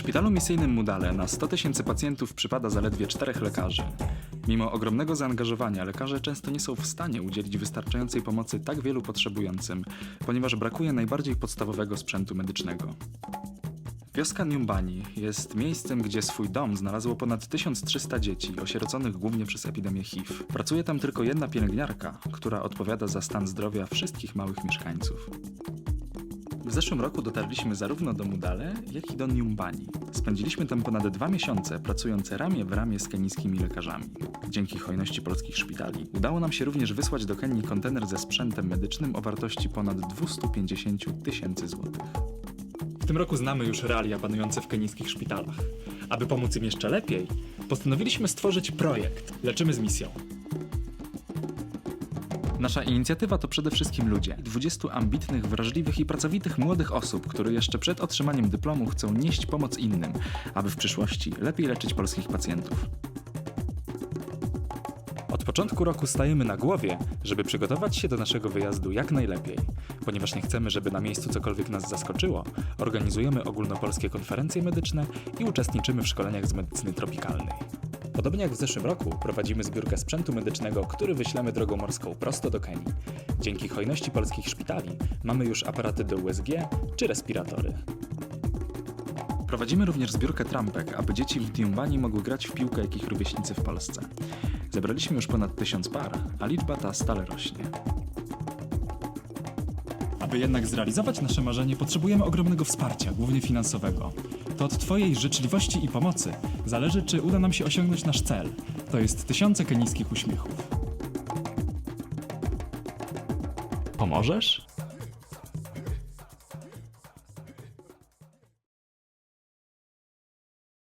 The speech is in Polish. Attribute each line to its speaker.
Speaker 1: szpitalu misyjnym Mudale na 100 tysięcy pacjentów przypada zaledwie czterech lekarzy. Mimo ogromnego zaangażowania lekarze często nie są w stanie udzielić wystarczającej pomocy tak wielu potrzebującym, ponieważ brakuje najbardziej podstawowego sprzętu medycznego. Wioska Nyumbani jest miejscem, gdzie swój dom znalazło ponad 1300 dzieci, osieroconych głównie przez epidemię HIV. Pracuje tam tylko jedna pielęgniarka, która odpowiada za stan zdrowia wszystkich małych mieszkańców. W zeszłym roku dotarliśmy zarówno do Mudale, jak i do Nyumbani. Spędziliśmy tam ponad dwa miesiące, pracując ramię w ramię z kenijskimi lekarzami. Dzięki hojności polskich szpitali udało nam się również wysłać do Kenii kontener ze sprzętem medycznym o wartości ponad 250 000 tysięcy złotych. W tym roku znamy już realia panujące w kenijskich szpitalach. Aby pomóc im jeszcze lepiej, postanowiliśmy stworzyć projekt Leczymy z misją. Nasza inicjatywa to przede wszystkim ludzie. 20 ambitnych, wrażliwych i pracowitych młodych osób, które jeszcze przed otrzymaniem dyplomu chcą nieść pomoc innym, aby w przyszłości lepiej leczyć polskich pacjentów. Od początku roku stajemy na głowie, żeby przygotować się do naszego wyjazdu jak najlepiej. Ponieważ nie chcemy, żeby na miejscu cokolwiek nas zaskoczyło, organizujemy ogólnopolskie konferencje medyczne i uczestniczymy w szkoleniach z medycyny tropikalnej. Podobnie jak w zeszłym roku, prowadzimy zbiórkę sprzętu medycznego, który wyślemy drogą morską prosto do Kenii. Dzięki hojności polskich szpitali mamy już aparaty do USG czy respiratory. Prowadzimy również zbiórkę trampek, aby dzieci w Diumbani mogły grać w piłkę jak ich rówieśnicy w Polsce. Zebraliśmy już ponad tysiąc par, a liczba ta stale rośnie. Aby jednak zrealizować nasze marzenie, potrzebujemy ogromnego wsparcia, głównie finansowego. To od Twojej życzliwości i pomocy zależy, czy uda nam się osiągnąć nasz cel. To jest tysiące kenijskich uśmiechów. Pomożesz?